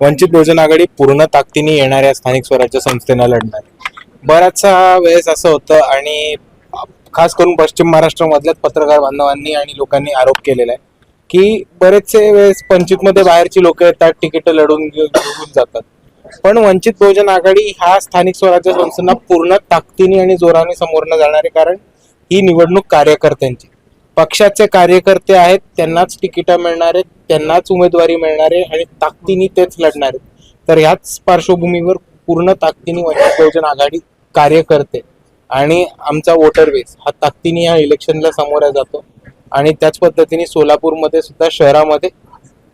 वंचित बहुजन आघाडी पूर्ण ताकदीने येणाऱ्या स्थानिक स्वराज्य संस्थेनं लढणार. बराचसा वेळेस असं होतं आणि खास करून पश्चिम महाराष्ट्रामधल्याच पत्रकार बांधवांनी आणि लोकांनी आरोप केलेला आहे की बरेचसे वेळेस पंचितमध्ये बाहेरची लोक येतात तिकीट लढून घेऊन जातात. पण वंचित बहुजन आघाडी ह्या स्थानिक स्वराज्य संस्थांना पूर्ण ताकदीने आणि जोराने समोरनं जाणारे कारण ही निवडणूक कार्यकर्त्यांची. पक्षाचे कार्यकर्ते आहेत त्यांनाच तिकीट मिळणार आहेत त्यांनाच उमेदवारी मिळणार आहे आणि ताकदीने तेच लढणार आहेत. तर ह्याच पार्श्वभूमीवर पूर्ण ताकदीने वंचित बहुजन आघाडी कार्य करते. आणि आमचा वोटर बेस हा ताकदीने या इलेक्शनला समोर जातो. आणि त्याच पद्धतीने सोलापूरमध्ये सुद्धा शहरामध्ये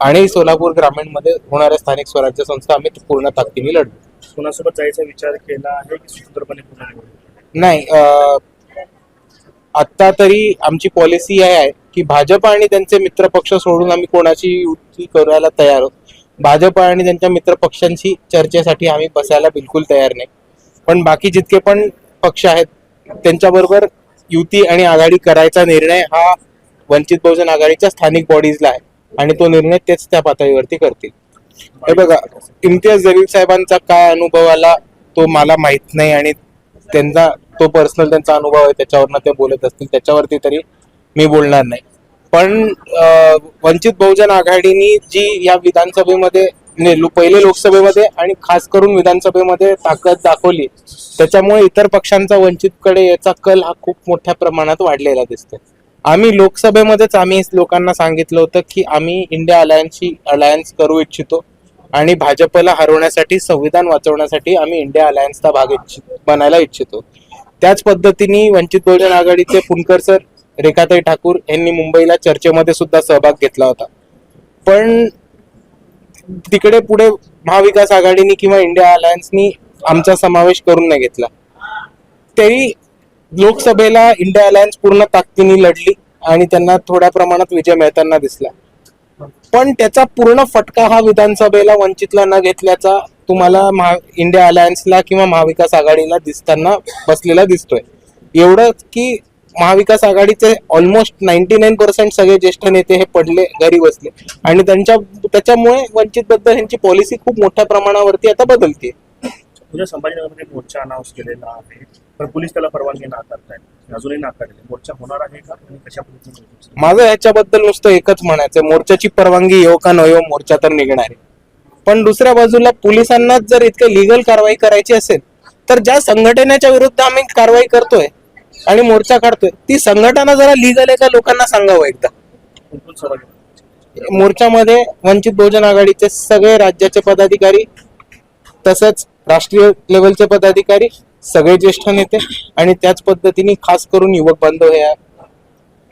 आणि सोलापूर ग्रामीणमध्ये होणाऱ्या स्थानिक स्वराज्य संस्था आम्ही पूर्ण ताकदीने लढतो. कोणासोबत जायचा विचार केला आहे की स्वतंत्रपणे? नाही आत्ता तरी आमची पॉलिसी आहे की भाजप आणि त्यांचे मित्र पक्ष सोडून आम्ही कोणाची युती करायला तयार आहोत? भाजप आणि त्यांच्या मित्र पक्षांशी चर्चेसाठी आम्ही बसायला बिलकुल तयार नाही. पण बाकी जितके पण पक्ष आहेत त्यांच्याबरोबर युती आणि आघाडी करायचा निर्णय हा वंचित बहुजन आघाडीच्या स्थानिक बॉडीजला आहे आणि तो निर्णय तेच त्या पातळीवरती करतील. हे बघा इम्तियाज जलील साहेबांचा काय अनुभव आला तो मला माहीत नाही आणि त्यांचा तो पर्सनल त्यांचा अनुभव आहे त्याच्यावरनं ते बोलत असतील त्याच्यावरती तरी मी बोलणार नाही. पण वंचित बहुजन आघाडीनी जी या विधानसभेमध्ये म्हणजे पहिले लोकसभेमध्ये आणि खास करून विधानसभेमध्ये ताकद दाखवली त्याच्यामुळे इतर पक्षांचा वंचितकडे याचा कल हा खूप मोठ्या प्रमाणात वाढलेला दिसतो आम्ही लोकसभेमध्येच आम्ही लोकांना सांगितलं होतं की आम्ही इंडिया अलायन्सची अलायन्स करू इच्छितो आणि भाजपला हरवण्यासाठी संविधान वाचवण्यासाठी आम्ही इंडिया अलायन्सचा भाग इच्छित बनायला इच्छितो. त्याच पद्धतीने वंचित बहुजन आघाडीचे पुणकर सर रेखाताई ठाकूर यांनी मुंबईला चर्चेमध्ये सुद्धा सहभाग घेतला होता. पण तिकडे पुढे महाविकास आघाडीने किंवा इंडिया अलायन्सनी आमचा समावेश करून नाही घेतला. तरी लोकसभेला इंडिया अलायन्स पूर्ण ताकदीने लढली आणि त्यांना थोड्या प्रमाणात विजय मिळताना दिसला. पण त्याचा पूर्ण फटका हा विधानसभेला वंचितला न घेतल्याचा तुम्हाला महा इंडिया अलायन्सला किंवा महाविकास आघाडीला दिसताना बसलेला दिसतोय. एवढं की महाविकास आघाडीचे ऑलमोस्ट नाईन्टी नाईन पर्सेंट सगळे ज्येष्ठ नेते हे पडले घरी बसले. आणि त्यांच्या त्याच्यामुळे वंचित बद्दल यांची पॉलिसी खूप मोठ्या प्रमाणावरती आता बदलते उद्या संभाजीनगरमध्ये मोर्चा अनाऊन्स केलेला आहे. पण पोलीस त्याला परवानगी नाकारतायत अजूनही नाकारले मोर्चा होणार आहे का? आणि कशा पद्धतीने होईल? माझं ह्याच्याबद्दल नुसतं एकच म्हणायचं मोर्चाची परवानगी येऊ का न येऊ मोर्चा तर निघणार. आहे पण दुसऱ्या बाजूला पोलिसांनाच जर इतकं लिगल कारवाई करायची असेल तर ज्या संघटनेच्या विरुद्ध आम्ही कारवाई करतोय आणि मोर्चा काढतोय ती संघटना जरा लिगल आहे का लोकांना सांगावं एकदा? मोर्चामध्ये वंचित बहुजन आघाडीचे सगळे राज्याचे पदाधिकारी तसंच राष्ट्रीय लेवलचे पदाधिकारी सगळे ज्येष्ठ नेते आणि त्याच पद्धतीने खास करून युवक बांधव या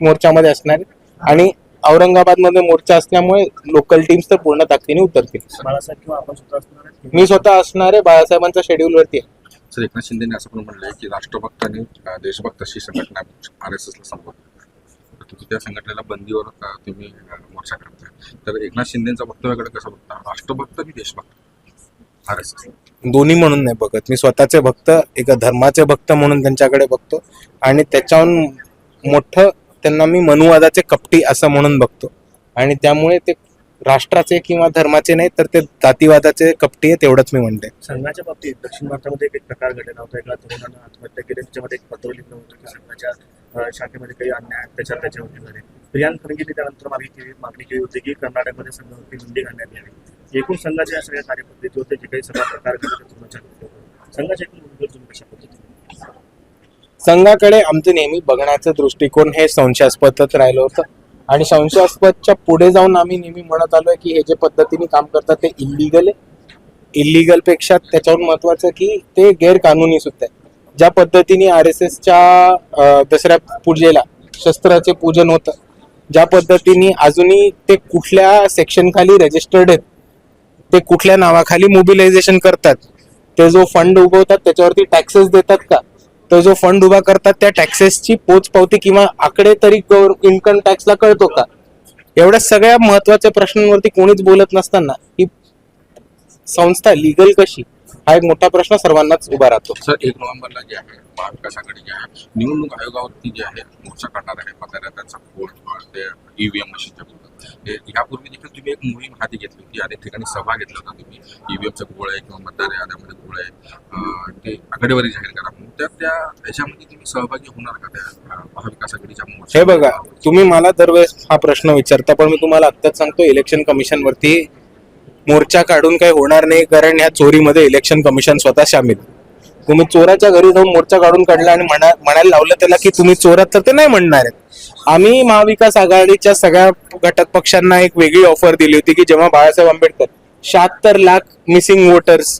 मोर्चामध्ये असणार आणि औरंगाबादमध्ये मोर्चा असल्यामुळे लोकल टीम्स तर पूर्ण ताकदीने उतरतील. बाळासाहेब किंवा आपण असणार आहेत? मी स्वतः असणार आहे बाळासाहेबांच्या शेड्यूल वरती आहे. सर एकनाथ शिंदेने असं पण म्हणलंय की राष्ट्रभक्त आणि अं, देशभक्त अशी संघटना आर एस एसला तर तुम्ही त्या संघटनेला बंदीवर अं, तुम्ही अं, मोर्चा करताय. तर एकनाथ शिंदेचं वक्तव्याकडे कसं बघता? राष्ट्रभक्त आणि देशभक्त? आर एस एस दोन्ही म्हणून नाही बघत. मी स्वतःचे भक्त एका धर्माचे भक्त म्हणून त्यांच्याकडे बघतो. आणि त्याच्याहून मोठं त्यांना मी मनुवादाचे कपटी असं म्हणून बघतो. आणि त्यामुळे ते राष्ट्राचे किंवा धर्माचे नाही तर ते जातीवादाचे कपटी आहे तेवढंच मी म्हणते. संघाच्या बाबतीत दक्षिण भारतामध्ये एक प्रकार घडलेला होता. एका तरुणानं आत्महत्या केली. त्याच्यामध्ये एक पत्र लिहिलं होतं की संघाच्या शाखेमध्ये काही अन्याय अत्याचार त्याच्यावरती झाले. प्रियांक खरगेने त्यानंतर मागणी केली मागणी केली होती की कर्नाटकमध्ये संघावरती बंदी घालण्यात यावी. एकूण संघाच्या सगळ्या कार्यपद्धती होते जे काही सगळा प्रकार घडले संघाच्या एकूण कशा पद्धतीने संघाकडे आमचं नेहमी बघण्याचं दृष्टिकोन हे संशयास्पदच राहिलं होतं. आणि संशयास्पदच्या पुढे जाऊन आम्ही नेहमी म्हणत आलोय की हे जे पद्धतीने काम करतात ते इलिगल आहे. इलिगलपेक्षा त्याच्यावर महत्वाचं की ते गैरकानुनी सुद्धा आहे. ज्या पद्धतीने आर एस एसच्या दसऱ्या पूजेला शस्त्राचे पूजन होतं ज्या पद्धतीने अजूनही ते कुठल्या सेक्शन खाली रजिस्टर्ड आहेत ते कुठल्या नावाखाली मोबिलायझेशन करतात ते जो फंड उभवतात त्याच्यावरती टॅक्सेस देतात का? तो जो फंड उभा करतात त्या टॅक्सेसची पोचपावती किंवा आकडे तरी इन्कम टॅक्सला कळतो का? एवढ्या सगळ्या महत्त्वाच्या प्रश्नांवरती कोणीच बोलत नसताना ही संस्था लिगल कशी? हा एक मोठा प्रश्न सर्वांनाच उभा राहतो. सर एक नोव्हेंबरला जे आहे महाविकास आघाडी जे आहे निवडणूक आयोगावरती जे आहे मोर्चा काढणार आहे मतदारांचा ते ईव्हीएम मशीनच्या विरोधात हे यापूर्वी देखील तुम्ही एक मोहीम हाती घेतली होती अनेक ठिकाणी सभा घेतला होता तुम्ही. ईव्हीएमचा गोळ आहे किंवा मतदार याद्यामध्ये गोळ आहे. ते आघाडीवर जाहीर करा. म्हणून तर त्या याच्यामध्ये तुम्ही सहभागी होणार का त्या महाविकास आघाडीच्या मोर्चा हे बघा तुम्ही मला दरवेळेस हा प्रश्न विचारता पण मी तुम्हाला आत्ताच सांगतो इलेक्शन कमिशन वरती मोर्चा काढून काही होणार नाही कारण या चोरीमध्ये इलेक्शन कमिशन स्वतः सामील तुम्ही चोराच्या घरी जाऊन मोर्चा काढून काढला आणि म्हणा म्हणायला लावलं त्याला की तुम्ही चोरात तर ते नाही म्हणणार आहेत. आम्ही महाविकास आघाडीच्या सगळ्या घटक पक्षांना एक वेगळी ऑफर दिली होती की जेव्हा बाळासाहेब आंबेडकर शहात्तर लाख मिसिंग वोटर्स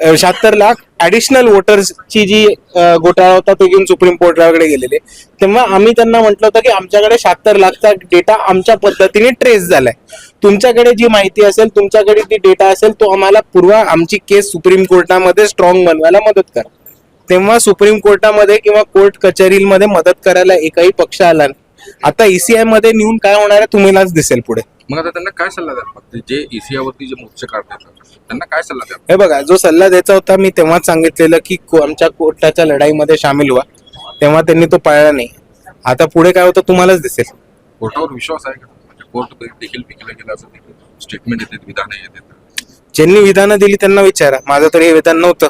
शहात्तर लाख ऍडिशनल वोटर्सची जी घोटाळा होता तो घेऊन सुप्रीम कोर्टाकडे गेलेले. तेव्हा आम्ही त्यांना म्हटलं होतं की आमच्याकडे शहात्तर लाखचा डेटा आमच्या पद्धतीने ट्रेस झालाय. तुमच्याकडे जी माहिती असेल तुमच्याकडे जी डेटा असेल तो आम्हाला पूर्वा आमची केस सुप्रीम कोर्टामध्ये स्ट्रॉंग बनवायला मदत करा. तेव्हा सुप्रीम कोर्टामध्ये किंवा कोर्ट कचेरीमध्ये मदत करायला एकही पक्ष आला नाही. आता ईसीआयमध्ये नेऊन काय होणार आहे तुम्हालाच दिसेल पुढे. मग आता त्यांना काय सल्ला द्याल? फक्त जे ईसीआवरती जे मोर्चे काढतात त्यांना काय सल्ला द्याल? हे बघा जो सल्ला द्यायचा होता मी तेव्हाच सांगितलेलं की को- आमच्या कोर्टाच्या लढाईमध्ये सामील व्हा. तेव्हा त्यांनी तो पाळला नाही. आता पुढे काय होतं तुम्हालाच दिसेल. कोर्टावर विश्वास आहे का? म्हणजे कोर्ट देखील पिकलं गेलं असं देखील स्टेटमेंट येते विधानं येतात. ज्यांनी विधानं दिली त्यांना विचारा. माझं तरी हे विधान नव्हतं.